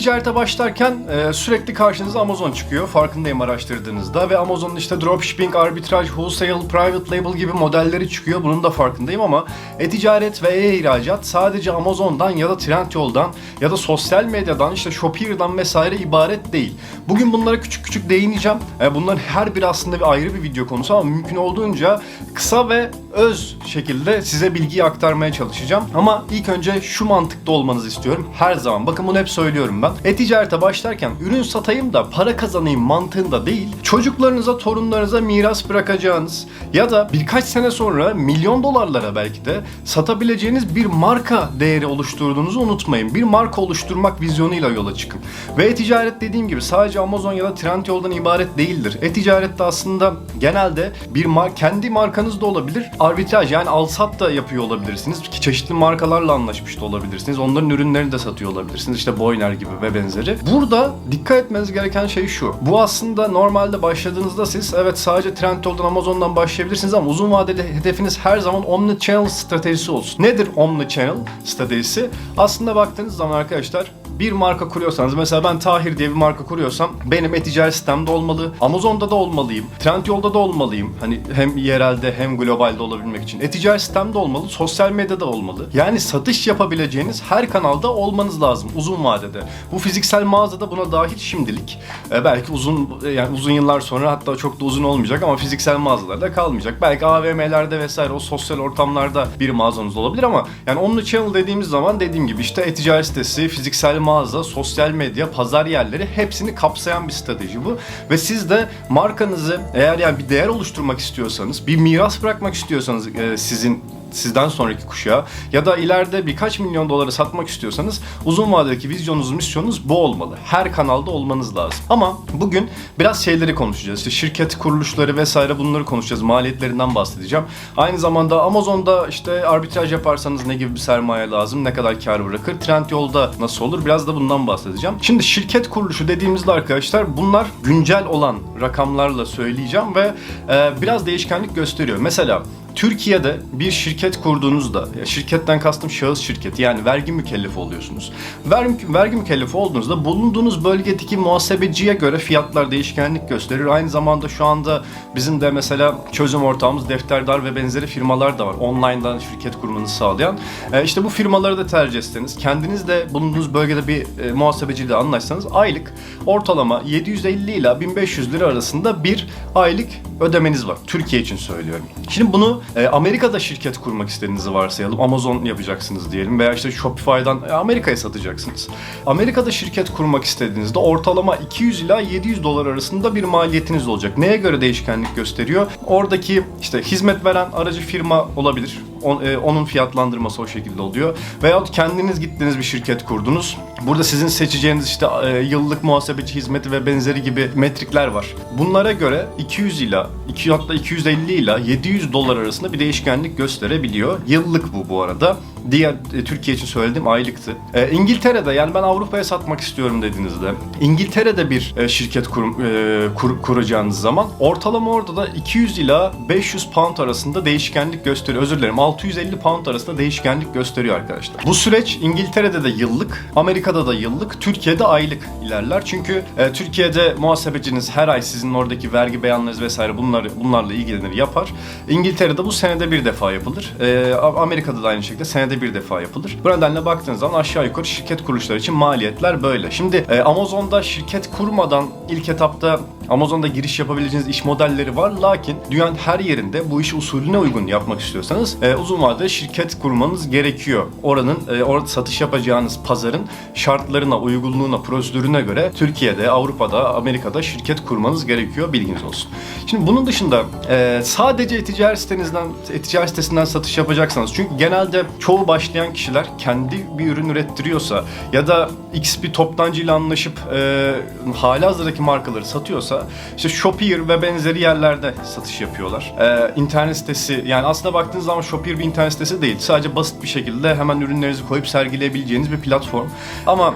E-ticarete başlarken e, sürekli karşınıza Amazon çıkıyor. Farkındayım araştırdığınızda ve Amazon'un işte dropshipping, arbitraj, wholesale, private label gibi modelleri çıkıyor. Bunun da farkındayım ama e-ticaret ve e-ihracat sadece Amazon'dan ya da Trendyol'dan ya da sosyal medyadan işte Shopier'dan vesaire ibaret değil. Bugün bunlara küçük küçük değineceğim. E, bunların her biri aslında bir ayrı bir video konusu ama mümkün olduğunca kısa ve öz şekilde size bilgiyi aktarmaya çalışacağım. Ama ilk önce şu mantıkta olmanızı istiyorum. Her zaman bakın bunu hep söylüyorum ben. E-ticarete başlarken ürün satayım da para kazanayım mantığında değil. Çocuklarınıza, torunlarınıza miras bırakacağınız ya da birkaç sene sonra milyon dolarlara belki de satabileceğiniz bir marka değeri oluşturduğunuzu unutmayın. Bir marka oluşturmak vizyonuyla yola çıkın. Ve e-ticaret dediğim gibi sadece Amazon ya da Trendyol'dan ibaret değildir. E-ticaret de aslında genelde bir mar kendi markanız da olabilir. Arbitraj yani al-sat da yapıyor olabilirsiniz. Ki çeşitli markalarla anlaşmış da olabilirsiniz. Onların ürünlerini de satıyor olabilirsiniz. İşte Boyner gibi ve benzeri. Burada dikkat etmeniz gereken şey şu. Bu aslında normalde başladığınızda siz evet sadece Trendyol'dan Amazon'dan başlayabilirsiniz ama uzun vadeli hedefiniz her zaman omni channel stratejisi olsun. Nedir omni channel stratejisi? Aslında baktığınız zaman arkadaşlar bir marka kuruyorsanız mesela ben Tahir diye bir marka kuruyorsam benim e-ticaret sistemde olmalı. Amazon'da da olmalıyım. Trendyol'da da olmalıyım. Hani hem yerelde hem globalde olabilmek için. E-ticaret sistemde olmalı. Sosyal medyada olmalı. Yani satış yapabileceğiniz her kanalda olmanız lazım uzun vadede. Bu fiziksel mağazada buna dahil şimdilik. Ee, belki uzun yani uzun yıllar sonra hatta çok da uzun olmayacak ama fiziksel mağazalarda kalmayacak. Belki AVM'lerde vesaire o sosyal ortamlarda bir mağazanız olabilir ama yani omni channel dediğimiz zaman dediğim gibi işte e-ticaret sitesi, fiziksel mağaza, sosyal medya, pazar yerleri hepsini kapsayan bir strateji bu. Ve siz de markanızı eğer yani bir değer oluşturmak istiyorsanız, bir miras bırakmak istiyorsanız e, sizin sizden sonraki kuşağa ya da ileride birkaç milyon doları satmak istiyorsanız uzun vadedeki vizyonunuz, misyonunuz bu olmalı. Her kanalda olmanız lazım. Ama bugün biraz şeyleri konuşacağız. İşte şirket kuruluşları vesaire bunları konuşacağız. Maliyetlerinden bahsedeceğim. Aynı zamanda Amazon'da işte arbitraj yaparsanız ne gibi bir sermaye lazım, ne kadar kar bırakır, Trendyol'da nasıl olur biraz da bundan bahsedeceğim. Şimdi şirket kuruluşu dediğimizde arkadaşlar bunlar güncel olan rakamlarla söyleyeceğim ve e, biraz değişkenlik gösteriyor. Mesela Türkiye'de bir şirket kurduğunuzda, şirketten kastım şahıs şirketi yani vergi mükellefi oluyorsunuz. Vergi, vergi mükellefi olduğunuzda bulunduğunuz bölgedeki muhasebeciye göre fiyatlar değişkenlik gösterir. Aynı zamanda şu anda bizim de mesela çözüm ortağımız Defterdar ve benzeri firmalar da var. Online'dan şirket kurmanızı sağlayan. E, işte bu firmaları da tercih etseniz, kendiniz de bulunduğunuz bölgede bir e, muhasebeciyle anlaşsanız aylık ortalama 750 ile 1500 lira arasında bir aylık ödemeniz var. Türkiye için söylüyorum. Şimdi bunu e, Amerika'da şirket kurmak istediğinizi varsayalım. Amazon yapacaksınız diyelim veya işte Shopify'dan e, Amerika'ya satacaksınız. Amerika'da şirket kurmak istediğinizde ortalama 200 ila 700 dolar arasında bir maliyetiniz olacak. Neye göre değişkenlik gösteriyor? Oradaki işte hizmet veren aracı firma olabilir. On- e, onun fiyatlandırması o şekilde oluyor. Veyahut kendiniz gittiniz bir şirket kurdunuz. Burada sizin seçeceğiniz işte e, yıllık muhasebeci hizmeti ve benzeri gibi metrikler var. Bunlara göre 200 ila 2 hatta 250 ila 700 dolar arasında bir değişkenlik gösterebiliyor. Yıllık bu bu arada. Diğer e, Türkiye için söylediğim aylıktı. E, İngiltere'de yani ben Avrupa'ya satmak istiyorum dediğinizde İngiltere'de bir e, şirket kurum, e, kur- kuracağınız zaman ortalama orada da 200 ila 500 pound arasında değişkenlik gösteriyor. Özür dilerim 650 pound arasında değişkenlik gösteriyor arkadaşlar. Bu süreç İngiltere'de de yıllık, Amerika'da da yıllık, Türkiye'de aylık ilerler. Çünkü e, Türkiye'de muhasebeciniz her ay sizin oradaki vergi beyanlarınız vesaire bunları bunlarla ilgilenir yapar. İngiltere'de bu senede bir defa yapılır. E, Amerika'da da aynı şekilde senede bir defa yapılır. Bu nedenle baktığınız zaman aşağı yukarı şirket kuruluşları için maliyetler böyle. Şimdi e, Amazon'da şirket kurmadan ilk etapta Amazon'da giriş yapabileceğiniz iş modelleri var. Lakin dünyanın her yerinde bu işi usulüne uygun yapmak istiyorsanız e, uzun vadede şirket kurmanız gerekiyor. Oranın e, orada satış yapacağınız pazarın şartlarına, uygunluğuna, prosedürüne göre Türkiye'de, Avrupa'da, Amerika'da şirket kurmanız gerekiyor. Bilginiz olsun. Şimdi bunun dışında e, sadece e-ticaret sitenizden, e-ticaret sitesinden satış yapacaksanız çünkü genelde çoğu başlayan kişiler kendi bir ürün ürettiriyorsa ya da X bir toptancıyla anlaşıp e, hali hazırdaki markaları satıyorsa işte Shopier ve benzeri yerlerde satış yapıyorlar. E, internet sitesi yani aslında baktığınız zaman Shopier bir internet sitesi değil. Sadece basit bir şekilde hemen ürünlerinizi koyup sergileyebileceğiniz bir platform. Ama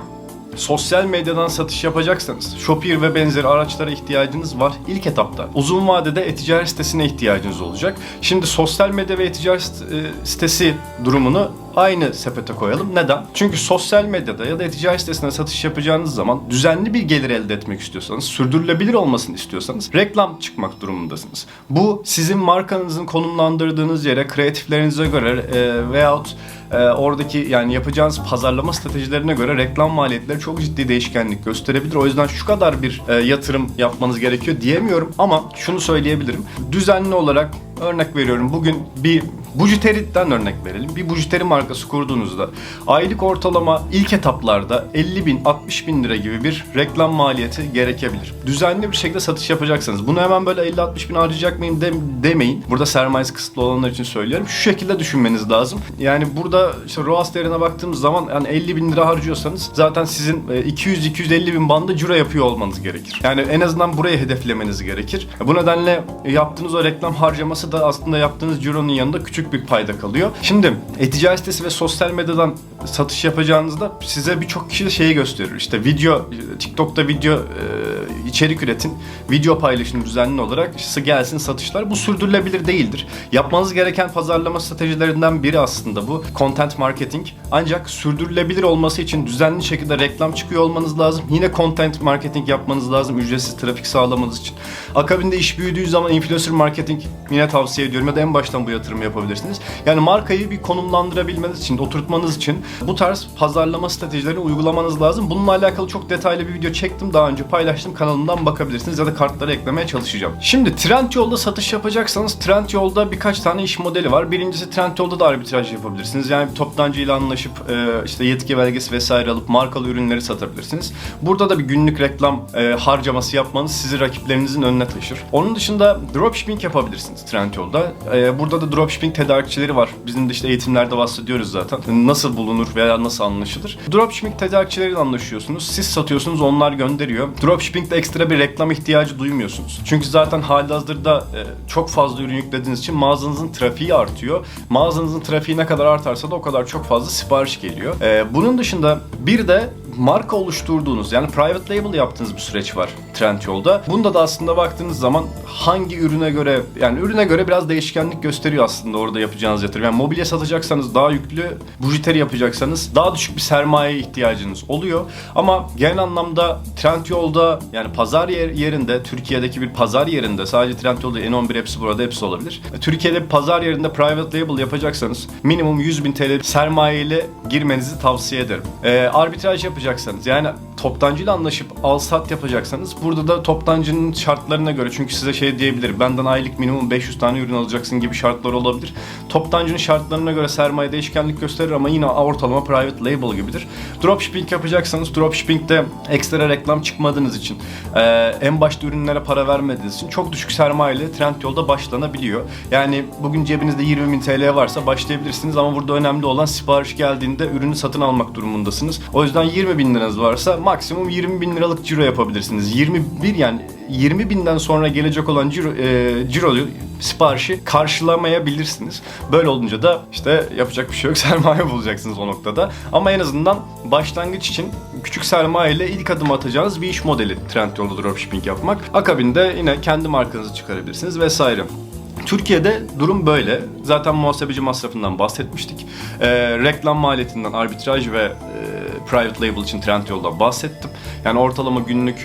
sosyal medyadan satış yapacaksanız Shopier ve benzeri araçlara ihtiyacınız var ilk etapta. Uzun vadede e-ticaret sitesine ihtiyacınız olacak. Şimdi sosyal medya ve e-ticaret e, sitesi durumunu aynı sepete koyalım. Neden? Çünkü sosyal medyada ya da e-ticaret sitesine satış yapacağınız zaman düzenli bir gelir elde etmek istiyorsanız, sürdürülebilir olmasını istiyorsanız reklam çıkmak durumundasınız. Bu sizin markanızın konumlandırdığınız yere, kreatiflerinize göre e, veyahut e, oradaki yani yapacağınız pazarlama stratejilerine göre reklam maliyetleri çok ciddi değişkenlik gösterebilir. O yüzden şu kadar bir e, yatırım yapmanız gerekiyor diyemiyorum ama şunu söyleyebilirim. Düzenli olarak örnek veriyorum bugün bir Bujuteri'den örnek verelim. Bir bujuteri markası kurduğunuzda aylık ortalama ilk etaplarda 50 bin 60 bin lira gibi bir reklam maliyeti gerekebilir. Düzenli bir şekilde satış yapacaksanız bunu hemen böyle 50-60 bin harcayacak mıyım de- demeyin. Burada sermayesi kısıtlı olanlar için söylüyorum. Şu şekilde düşünmeniz lazım. Yani burada işte ROAS değerine baktığımız zaman yani 50 bin lira harcıyorsanız zaten sizin e, 200-250 bin bandı ciro yapıyor olmanız gerekir. Yani en azından burayı hedeflemeniz gerekir. Bu nedenle yaptığınız o reklam harcaması da aslında yaptığınız cironun yanında küçük bir payda kalıyor. Şimdi e-ticaret sitesi ve sosyal medyadan satış yapacağınızda size birçok kişi şeyi gösterir. İşte video, TikTok'ta video e, içerik üretin, video paylaşın düzenli olarak işte gelsin satışlar. Bu sürdürülebilir değildir. Yapmanız gereken pazarlama stratejilerinden biri aslında bu. Content marketing. Ancak sürdürülebilir olması için düzenli şekilde reklam çıkıyor olmanız lazım. Yine content marketing yapmanız lazım ücretsiz trafik sağlamanız için. Akabinde iş büyüdüğü zaman influencer marketing yine tavsiye ediyorum ya da en baştan bu yatırımı yapabilirsiniz. Yani markayı bir konumlandırabilmeniz için, oturtmanız için bu tarz pazarlama stratejilerini uygulamanız lazım. Bununla alakalı çok detaylı bir video çektim daha önce paylaştım kanalımdan bakabilirsiniz ya da kartlara eklemeye çalışacağım. Şimdi Trendyol'da satış yapacaksanız Trendyol'da birkaç tane iş modeli var. Birincisi Trendyol'da da arbitraj yapabilirsiniz. Yani bir toptancı ile anlaşıp e, işte yetki belgesi vesaire alıp markalı ürünleri satabilirsiniz. Burada da bir günlük reklam e, harcaması yapmanız sizi rakiplerinizin önüne taşır. Onun dışında dropshipping yapabilirsiniz Trendyol'da. E, burada da dropshipping tedarikçileri var. Bizim de işte eğitimlerde bahsediyoruz zaten. Nasıl bulunur veya nasıl anlaşılır. Dropshipping tedarikçileriyle anlaşıyorsunuz. Siz satıyorsunuz onlar gönderiyor. Dropshipping'de ekstra bir reklam ihtiyacı duymuyorsunuz. Çünkü zaten halihazırda e, çok fazla ürün yüklediğiniz için mağazanızın trafiği artıyor. Mağazanızın trafiği ne kadar artarsa da o kadar çok fazla sipariş geliyor. E, bunun dışında bir de marka oluşturduğunuz yani private label yaptığınız bir süreç var Trendyol'da. Bunda da aslında baktığınız zaman hangi ürüne göre yani ürüne göre biraz değişkenlik gösteriyor aslında orada yapacağınız yatırım. Yani mobilya satacaksanız daha yüklü, bujiteri yapacaksanız daha düşük bir sermaye ihtiyacınız oluyor. Ama genel anlamda Trendyol'da yani pazar yer, yerinde Türkiye'deki bir pazar yerinde sadece Trendyol'da N11 hepsi burada hepsi olabilir. Türkiye'de bir pazar yerinde private label yapacaksanız minimum 100 bin TL sermaye ile girmenizi tavsiye ederim. Ee, arbitraj yapacaksanız yani toptancıyla anlaşıp al sat yapacaksanız burada da toptancının şartlarına göre çünkü size şey diyebilir benden aylık minimum 500 tane ürün alacaksın gibi şartlar olabilir. Toptancının şartlarına göre sermaye değişkenlik gösterir ama yine ortalama private label gibidir. Dropshipping yapacaksanız dropshipping'de ekstra reklam çıkmadığınız için en başta ürünlere para vermediğiniz için çok düşük sermaye ile Trendyol'da başlanabiliyor. Yani bugün cebinizde 20 bin TL varsa başlayabilirsiniz ama burada önemli olan sipariş geldiğinde ürünü satın almak durumundasınız. O yüzden 20 bin liranız varsa maksimum 20 bin liralık ciro yapabilirsiniz. 21 yani 20 binden sonra gelecek olan ciro, e, ciroyu siparişi karşılamayabilirsiniz. Böyle olunca da işte yapacak bir şey yok sermaye bulacaksınız o noktada. Ama en azından başlangıç için küçük sermaye ile ilk adım atacağınız bir iş modeli Trendyol'da dropshipping yapmak. Akabinde yine kendi markanızı çıkarabilirsiniz vesaire. Türkiye'de durum böyle. Zaten muhasebeci masrafından bahsetmiştik. Ee, reklam maliyetinden arbitraj ve e, private label için Trendyol'da bahsettim. Yani ortalama günlük e,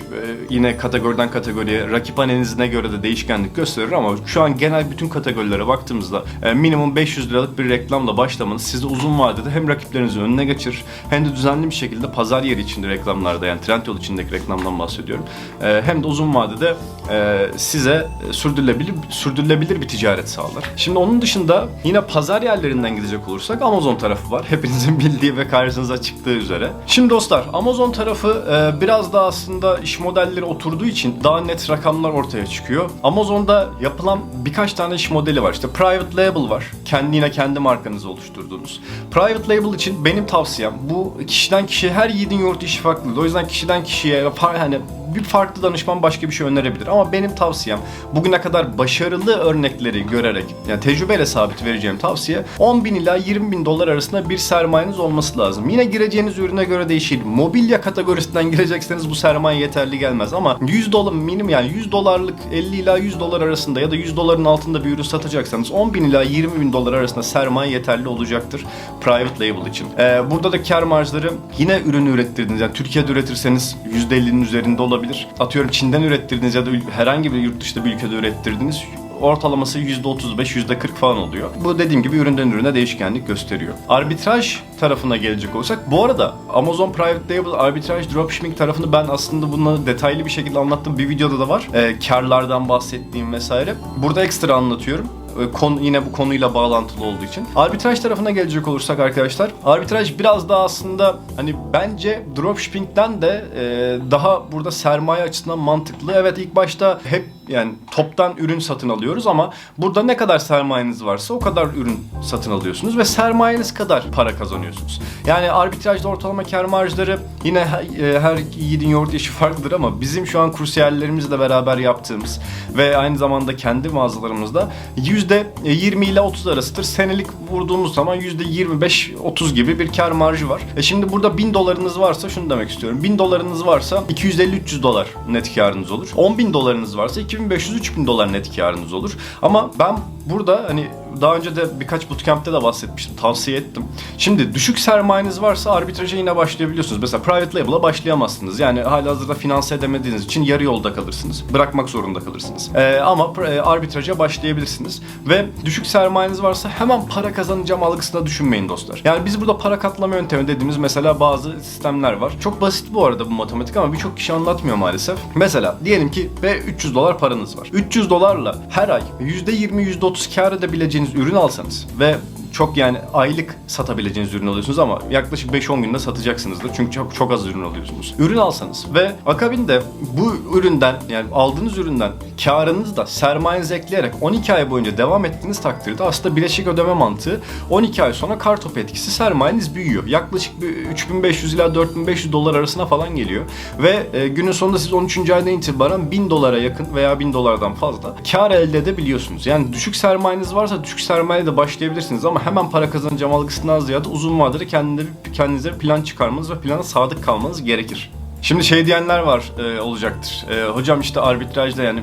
yine kategoriden kategoriye rakip analizine göre de değişkenlik gösterir ama şu an genel bütün kategorilere baktığımızda e, minimum 500 liralık bir reklamla başlamanız sizi uzun vadede hem rakiplerinizin önüne geçirir hem de düzenli bir şekilde pazar yeri içinde reklamlarda yani Trendyol içindeki reklamdan bahsediyorum. E, hem de uzun vadede e, size sürdürülebilir sürdürülebilir bir ticaret sağlar. Şimdi onun dışında yine pazar yerlerinden gidecek olursak Amazon tarafı var. Hepinizin bildiği ve karşınıza çıktığı üzere. Şimdi dostlar Amazon tarafı e, biraz daha aslında iş modelleri oturduğu için daha net rakamlar ortaya çıkıyor. Amazon'da yapılan birkaç tane iş modeli var. İşte private label var. Kendi yine kendi markanızı oluşturduğunuz. Private label için benim tavsiyem bu kişiden kişiye her yiğidin yoğurt işi farklıdır. O yüzden kişiden kişiye hani bir farklı danışman başka bir şey önerebilir. Ama benim tavsiyem bugüne kadar başarılı örnekleri görerek yani tecrübeyle sabit vereceğim tavsiye 10 bin ila 20 bin dolar arasında bir sermayeniz olması lazım. Yine gireceğiniz ürüne göre değişir. Mobilya kategorisinden girecekseniz bu sermaye yeterli gelmez ama 100 dolar minimum yani 100 dolarlık 50 ila 100 dolar arasında ya da 100 doların altında bir ürün satacaksanız 10 bin ila 20 bin dolar arasında sermaye yeterli olacaktır private label için. Ee, burada da kar marjları yine ürünü ürettirdiniz. Yani Türkiye'de üretirseniz %50'nin üzerinde olabilir. Atıyorum Çin'den ürettirdiniz ya da herhangi bir yurt dışında bir ülkede ürettirdiniz ortalaması %35, %40 falan oluyor. Bu dediğim gibi üründen ürüne değişkenlik gösteriyor. Arbitraj tarafına gelecek olsak, bu arada Amazon Private Label arbitraj dropshipping tarafını ben aslında bunu detaylı bir şekilde anlattım. Bir videoda da var. Ee, karlardan bahsettiğim vesaire. Burada ekstra anlatıyorum. Ee, Konu, yine bu konuyla bağlantılı olduğu için. Arbitraj tarafına gelecek olursak arkadaşlar, arbitraj biraz daha aslında hani bence dropshipping'den de e, daha burada sermaye açısından mantıklı. Evet ilk başta hep yani toptan ürün satın alıyoruz ama burada ne kadar sermayeniz varsa o kadar ürün satın alıyorsunuz ve sermayeniz kadar para kazanıyorsunuz. Yani arbitrajda ortalama kar marjları yine her, e, her yiğidin yoğurt yaşı farklıdır ama bizim şu an kursiyerlerimizle beraber yaptığımız ve aynı zamanda kendi mağazalarımızda %20 ile 30 arasıdır. Senelik vurduğumuz zaman %25-30 gibi bir kar marjı var. E şimdi burada 1000 dolarınız varsa şunu demek istiyorum. 1000 dolarınız varsa 250-300 dolar net karınız olur. 10 bin dolarınız varsa 2500-3000 dolar net karınız olur. Ama ben burada hani daha önce de birkaç bootcamp'te de bahsetmiştim, tavsiye ettim. Şimdi düşük sermayeniz varsa arbitraja yine başlayabiliyorsunuz. Mesela private label'a başlayamazsınız. Yani halihazırda finanse edemediğiniz için yarı yolda kalırsınız. Bırakmak zorunda kalırsınız. Ee, ama e, arbitraja başlayabilirsiniz. Ve düşük sermayeniz varsa hemen para kazanacağım algısına düşünmeyin dostlar. Yani biz burada para katlama yöntemi dediğimiz mesela bazı sistemler var. Çok basit bu arada bu matematik ama birçok kişi anlatmıyor maalesef. Mesela diyelim ki ve 300 dolar paranız var. 300 dolarla her ay %20 %30 kar edebileceğiniz ürün alsanız ve çok yani aylık satabileceğiniz ürün alıyorsunuz ama yaklaşık 5-10 günde satacaksınızdır. Çünkü çok çok az ürün alıyorsunuz. Ürün alsanız ve akabinde bu üründen yani aldığınız üründen karınızı da sermayenizi ekleyerek 12 ay boyunca devam ettiğiniz takdirde aslında bileşik ödeme mantığı 12 ay sonra kartopu etkisi sermayeniz büyüyor. Yaklaşık bir 3500 ila 4500 dolar arasına falan geliyor. Ve e, günün sonunda siz 13. aydan itibaren 1000 dolara yakın veya 1000 dolardan fazla kar elde edebiliyorsunuz. Yani düşük sermayeniz varsa düşük sermayeyle de başlayabilirsiniz ama hemen para kazanacağım algısından ziyade uzun vadede kendinize kendinize bir plan çıkarmanız ve plana sadık kalmanız gerekir. Şimdi şey diyenler var e, olacaktır. E, hocam işte arbitrajda yani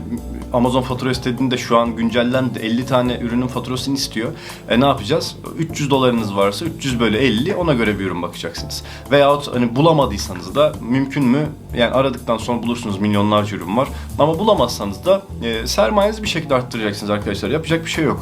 Amazon fatura istediğinde şu an güncellendi 50 tane ürünün faturasını istiyor. E ne yapacağız? 300 dolarınız varsa 300 bölü 50 ona göre bir ürün bakacaksınız. Veyahut hani bulamadıysanız da mümkün mü? Yani aradıktan sonra bulursunuz milyonlarca ürün var. Ama bulamazsanız da e, sermayenizi bir şekilde arttıracaksınız arkadaşlar. Yapacak bir şey yok.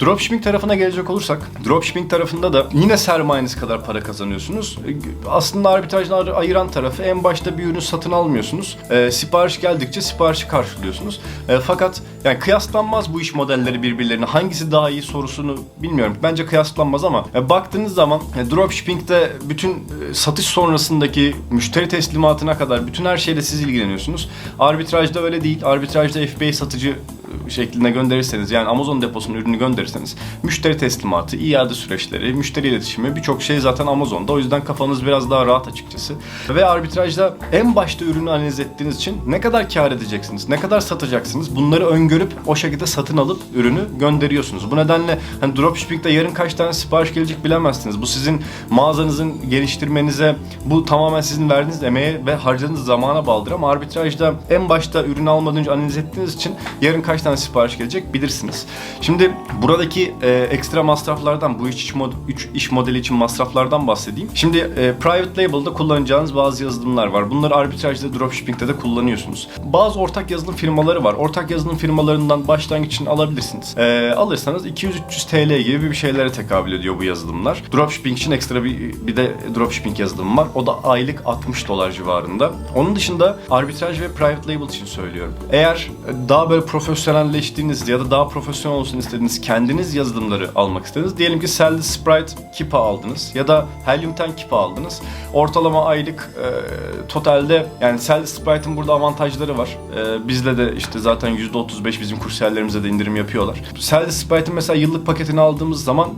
Dropshipping tarafına gelecek olursak, dropshipping tarafında da yine sermayeniz kadar para kazanıyorsunuz. E, Aslında arbitrajları ayıran tarafı en başta bir ürünü satın almıyorsunuz. E, sipariş geldikçe siparişi karşılıyorsunuz. E, fakat yani kıyaslanmaz bu iş modelleri birbirlerine. Hangisi daha iyi sorusunu bilmiyorum. Bence kıyaslanmaz ama e, baktığınız zaman e, dropshipping'de bütün e, satış sonrasındaki müşteri teslimatına kadar bütün her şeyle siz ilgileniyorsunuz. Arbitrajda öyle değil. Arbitrajda FBA satıcı şeklinde gönderirseniz yani Amazon deposunun ürünü gönderirseniz müşteri teslimatı, iade süreçleri, müşteri iletişimi birçok şey zaten Amazon'da. O yüzden kafanız biraz daha rahat açıkçası. Ve arbitrajda en başta ürünü analiz ettiğiniz için ne kadar kar edeceksiniz, ne kadar satacaksınız bunları öngörüp o şekilde satın alıp ürünü gönderiyorsunuz. Bu nedenle hani dropshipping'de yarın kaç tane sipariş gelecek bilemezsiniz. Bu sizin mağazanızın geliştirmenize, bu tamamen sizin verdiğiniz emeğe ve harcadığınız zamana bağlıdır ama arbitrajda en başta ürünü almadan önce analiz ettiğiniz için yarın kaç tane sipariş gelecek bilirsiniz. Şimdi buradaki e, ekstra masraflardan, bu iş, iş, mod- iş modeli için masraflardan bahsedeyim. Şimdi e, private label'da kullanacağınız bazı yazılımlar var. Bunları arbitrajda, dropshipping'de de kullanıyorsunuz. Bazı ortak yazılım firmaları var. Ortak yazılım firmalarından başlangıç için alabilirsiniz. E, alırsanız 200-300 TL gibi bir şeylere tekabül ediyor bu yazılımlar. Dropshipping için ekstra bir, bir de dropshipping yazılımı var. O da aylık 60 dolar civarında. Onun dışında arbitraj ve private label için söylüyorum. Eğer daha böyle profesyonelleştiğiniz ya da daha profesyonel olsun istediğiniz kendiniz yazılımları almak istediniz. Diyelim ki Cell Sprite Kipa aldınız ya da Helium 10 Kipa aldınız. Ortalama aylık e, totalde yani Cell Sprite'ın burada avantajları var. E, bizle de işte zaten %35 bizim kursiyerlerimize de indirim yapıyorlar. Cell Sprite'ın mesela yıllık paketini aldığımız zaman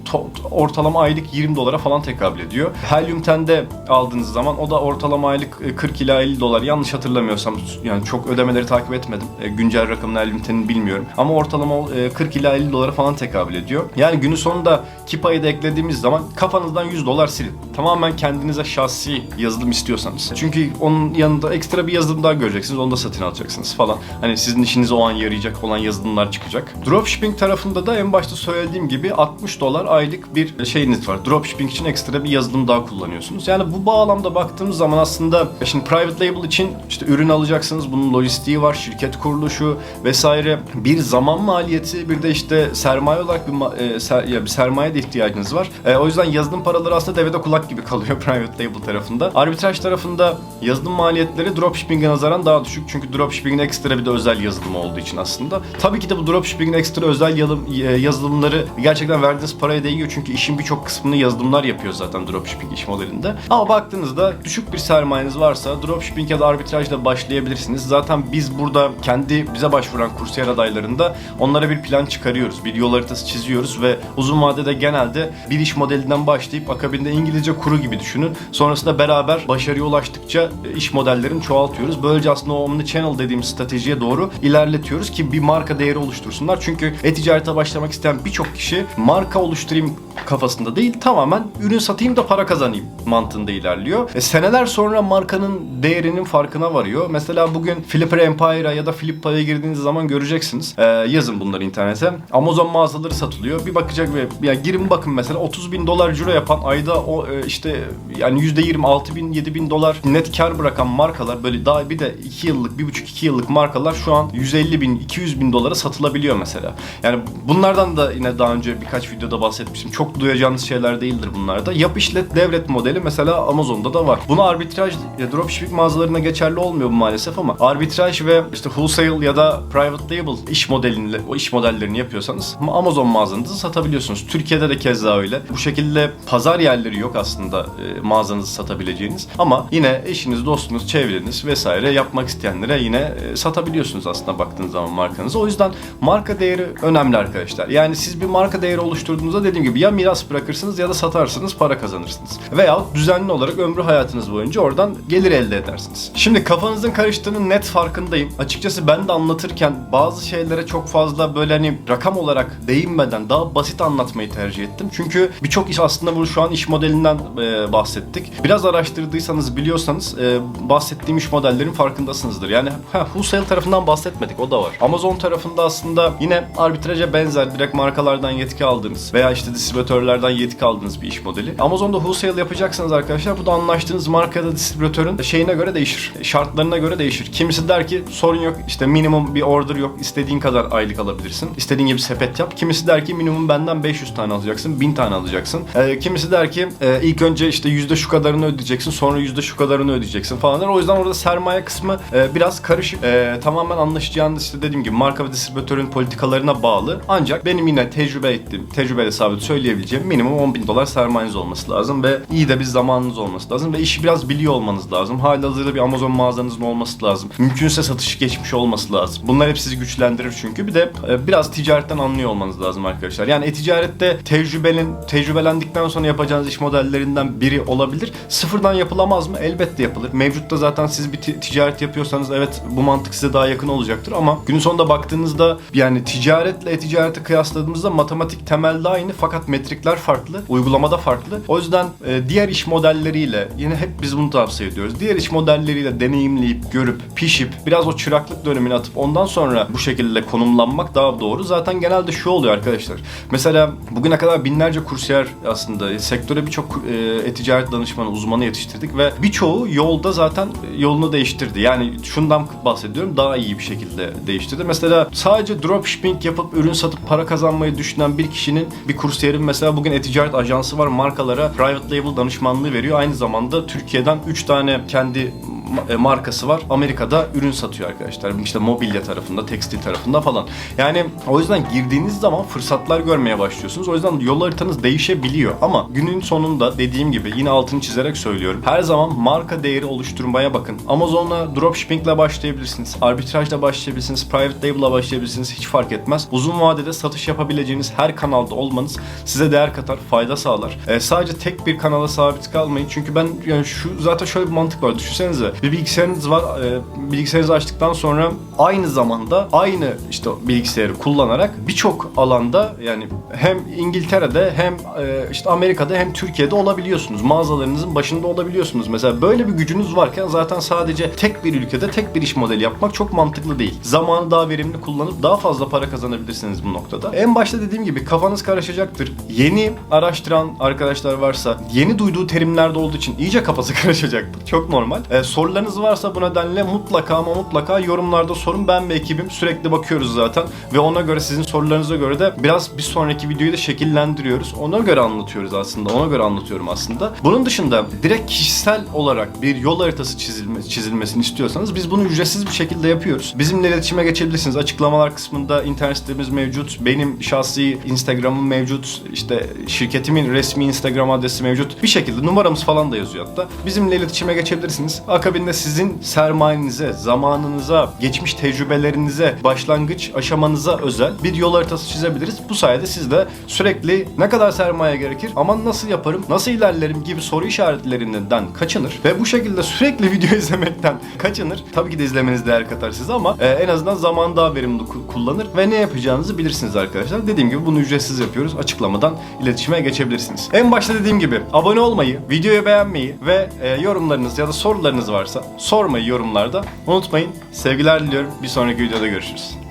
ortalama aylık 20 dolara falan tekabül ediyor. Helium 10'de aldığınız zaman o da ortalama aylık e, 40 ila 50 dolar. Yanlış hatırlamıyorsam yani çok ödemeleri takip etmedim. E, güncel rakamını Helium 10'in bilmiyorum. Ama ortalama e, 40 ila 50 dolara falan tekabül ediyor. Yani günün sonunda Kipa'yı da eklediğimiz zaman kafanızdan 100 dolar silin. Tamamen kendinize şahsi yazılım istiyorsanız. Çünkü onun yanında ekstra bir yazılım daha göreceksiniz. Onu da satın alacaksınız falan. Hani sizin işinize o an yarayacak olan yazılımlar çıkacak. Dropshipping tarafında da en başta söylediğim gibi 60 dolar aylık bir şeyiniz var. Dropshipping için ekstra bir yazılım daha kullanıyorsunuz. Yani bu bağlamda baktığımız zaman aslında şimdi private label için işte ürün alacaksınız. Bunun lojistiği var, şirket kuruluşu vesaire. Bir zaman maliyeti, bir de işte sermaye olarak bir, e, ser- ya bir sermaye de ihtiyacınız var. E, o yüzden yazılım paraları aslında devede kulak gibi kalıyor private label tarafında. Arbitraj tarafında yazılım maliyetleri dropshipping'e nazaran daha düşük. Çünkü dropshipping'in ekstra bir de özel yazılımı olduğu için aslında. Tabii ki de bu dropshipping'in ekstra özel e, yazılımları gerçekten verdiğiniz paraya değiyor. Çünkü işin birçok kısmını yazılımlar yapıyor zaten dropshipping iş modelinde. Ama baktığınızda düşük bir sermayeniz varsa dropshipping ya da arbitrajla başlayabilirsiniz. Zaten biz burada kendi bize başvuran kursiyer adaylarında onlara bir plan çıkarıyoruz. Bir yol haritası çiziyoruz ve uzun vadede genelde bir iş modelinden başlayıp akabinde İngilizce kuru gibi düşünün. Sonrasında beraber başarıya ulaştıkça e, iş modellerini çoğaltıyoruz. Böylece aslında o omnichannel dediğimiz stratejiye doğru ilerletiyoruz ki bir marka değeri oluştursunlar. Çünkü e-ticarete başlamak isteyen birçok kişi marka oluşturayım kafasında değil tamamen ürün satayım da para kazanayım mantığında ilerliyor. E, seneler sonra markanın değerinin farkına varıyor. Mesela bugün Flipper Empire'a ya da Flippa'ya girdiğiniz zaman göreceksiniz. E, yazın bunları internete. Amazon mağazaları satılıyor. Bir bakacak ve ya girin bakın mesela 30 bin dolar ciro yapan ayda o e, işte yani %20 6 bin 7 bin dolar net kar bırakan markalar böyle daha bir de 2 yıllık 1,5-2 yıllık markalar şu an 150 bin 200 bin dolara satılabiliyor mesela. Yani bunlardan da yine daha önce birkaç videoda bahsetmiştim. Çok duyacağınız şeyler değildir bunlar da. Yap işlet devlet modeli mesela Amazon'da da var. Bunu arbitraj dropshipping mağazalarına geçerli olmuyor bu maalesef ama arbitraj ve işte wholesale ya da private label iş modelini o iş modellerini yapıyorsanız Amazon mağazanızı satabiliyorsunuz. Türkiye'de de keza öyle. Bu şekilde pazar yerleri yok aslında e, mağazanızı satabileceğiniz ama yine eşiniz, dostunuz, çevreniz vesaire yapmak isteyenlere yine e, satabiliyorsunuz aslında baktığınız zaman markanızı. O yüzden marka değeri önemli arkadaşlar. Yani siz bir marka değeri oluşturduğunuzda dediğim gibi ya miras bırakırsınız ya da satarsınız para kazanırsınız. Veya düzenli olarak ömrü hayatınız boyunca oradan gelir elde edersiniz. Şimdi kafanızın karıştığının net farkındayım. Açıkçası ben de anlatırken bazı şeylere çok fazla böyle hani rakam olarak değinmeden daha basit anlatmayı tercih ettim. Çünkü birçok iş aslında bu şu an iş modelinden e, bahsettik. Biraz araştırdıysanız biliyorsanız e, bahsettiğim iş modellerin farkındasınızdır. Yani ha, wholesale tarafından bahsetmedik o da var. Amazon tarafında aslında yine arbitraja benzer direkt markalardan yetki aldığınız veya işte distribütörlerden yetki aldığınız bir iş modeli. Amazon'da wholesale yapacaksanız arkadaşlar bu da anlaştığınız marka ya da distribütörün şeyine göre değişir. Şartlarına göre değişir. Kimisi der ki sorun yok işte minimum bir order yok istediğin kadar aylık alabilirsin. İstediğin gibi sepet yap. Kimisi der ki minimum benden 500 tane alacaksın, 1000 tane alacaksın. Ee, kimisi der ki e, ilk önce işte yüzde şu kadarını ödeyeceksin, sonra yüzde şu kadarını ödeyeceksin falan. O yüzden orada sermaye kısmı e, biraz karışık. E, tamamen anlaşacağınız işte dediğim gibi marka ve distribütörün politikalarına bağlı. Ancak benim yine tecrübe ettiğim, tecrübeyle sabit söyleyebileceğim minimum 10 bin dolar sermayeniz olması lazım ve iyi de bir zamanınız olması lazım ve işi biraz biliyor olmanız lazım. Halihazırda bir Amazon mağazanızın olması lazım. Mümkünse satışı geçmiş olması lazım. Bunlar hep sizi güçlendirir çünkü. Bir de e, biraz ticaretten anlıyor olmanız lazım arkadaşlar. Yani e-ticarette tecrübenin, tecrübelendikten sonra yapacağınız iş modellerinden biri olabilir. Sıfırdan yapılamaz mı? Elbette yapılır. Mevcutta zaten siz bir ti- ticaret yapıyorsanız evet bu mantık size daha yakın olacaktır ama günün sonunda baktığınızda yani ticaretle e-ticareti kıyasladığımızda matematik temelde aynı fakat metrikler farklı, uygulamada farklı. O yüzden e, diğer iş modelleriyle yine hep biz bunu tavsiye ediyoruz. Diğer iş modelleriyle deneyimleyip, görüp, pişip biraz o çıraklık dönemini atıp ondan sonra bu şekilde konumlanmak daha doğru. Zaten genelde şu oluyor arkadaşlar. Mesela bugüne kadar binlerce kursiyer aslında sektöre birçok e, e-ticaret danışmanı, uzmanı yetiştirdik ve birçoğu yolda zaten yolunu değiştirdi. Yani şundan bahsediyorum daha iyi bir şekilde değiştirdi. Mesela sadece dropshipping yapıp ürün satıp para kazanmayı düşünen bir kişinin bir kursiyerin mesela bugün e-ticaret ajansı var markalara private label danışmanlığı veriyor. Aynı zamanda Türkiye'den 3 tane kendi ma- e, markası var. Amerika'da ürün satıyor arkadaşlar. İşte mobilya tarafında, tekstil tarafında falan. Yani o yüzden girdiğiniz zaman fırsatlar görmeye başlıyorsunuz. O yüzden yol haritanız değişebiliyor. Ama günün sonunda dediğim gibi yine altını çizerek söylüyorum. Her zaman marka değeri oluşturmaya bakın. Amazon'la dropshipping'le başlayabilirsiniz. Arbitrajla başlayabilirsiniz. Private label'la başlayabilirsiniz. Hiç fark etmez. Uzun vadede satış yapabileceğiniz her kanalda olmanız size değer katar, fayda sağlar. E, sadece tek bir kanala sabit kalmayın. Çünkü ben yani şu zaten şöyle bir mantık var. Düşünsenize bir bilgisayarınız var. E, bilgisayarınızı açtıktan sonra aynı zamanda aynı işte bilgisayarı kullanarak birçok alanda yani hem İngiltere'de hem e, işte Amerika'da hem Türkiye'de olabiliyorsunuz. Mağazalarınızın başında olabiliyorsunuz. Mesela böyle bir gücünüz varken zaten sadece tek bir ülkede tek bir iş modeli yapmak çok mantıklı değil. Zamanı daha verimli kullanıp daha fazla para kazanabilirsiniz bu noktada. En başta dediğim gibi kafanız karışacaktır. Yeni araştıran arkadaşlar varsa yeni duyduğu terimlerde olduğu için iyice kafası karışacaktır. Çok normal. E, sorularınız varsa bu nedenle mutlaka ama mutlaka yorumlarda sorun. Ben ve ekibim sürekli bakıyoruz zaten ve ona göre sizin sorularınıza göre de biraz bir sonraki videoyu da şekillendiriyoruz. Ona göre anlatıyoruz aslında. Ona göre anlatıyorum aslında. Bunun dışında direkt kişisel olarak bir yol haritası çizilme, çizilmesini istiyorsanız biz bunu ücretsiz bir şekilde yapıyoruz. Bizimle iletişime geçebilirsiniz. Açıklamalar kısmında internet sitemiz mevcut. Benim şahsi Instagram'ım mevcut. İşte şirketimin resmi Instagram adresi mevcut. Bir şekilde numaramız falan da yazıyor hatta. Bizimle iletişime geçebilirsiniz. Akabinde sizin sermayenize, zamanınıza, geçmiş tecrübelerinize, başlangıç aşamanıza özel bir yol haritası çizebiliriz. Bu sayede siz de sürekli ne kadar sermaye gerekir, aman nasıl yaparım, nasıl ilerlerim gibi soru işaretlerinden kaçınır ve bu şekilde sürekli video izlemekten kaçınır. Tabii ki de izlemeniz değer katar size ama e, en azından zaman daha verimli ku- kullanır ve ne yapacağınızı bilirsiniz arkadaşlar. Dediğim gibi bunu ücretsiz yapıyoruz. Açıklamadan iletişime geçebilirsiniz. En başta dediğim gibi abone olmayı, videoyu beğenmeyi ve e, yorumlarınız ya da sorularınız varsa sormayı yorumlarda unutmayın. Sevgiler diliyorum. Bir sonraki videoda görüşürüz.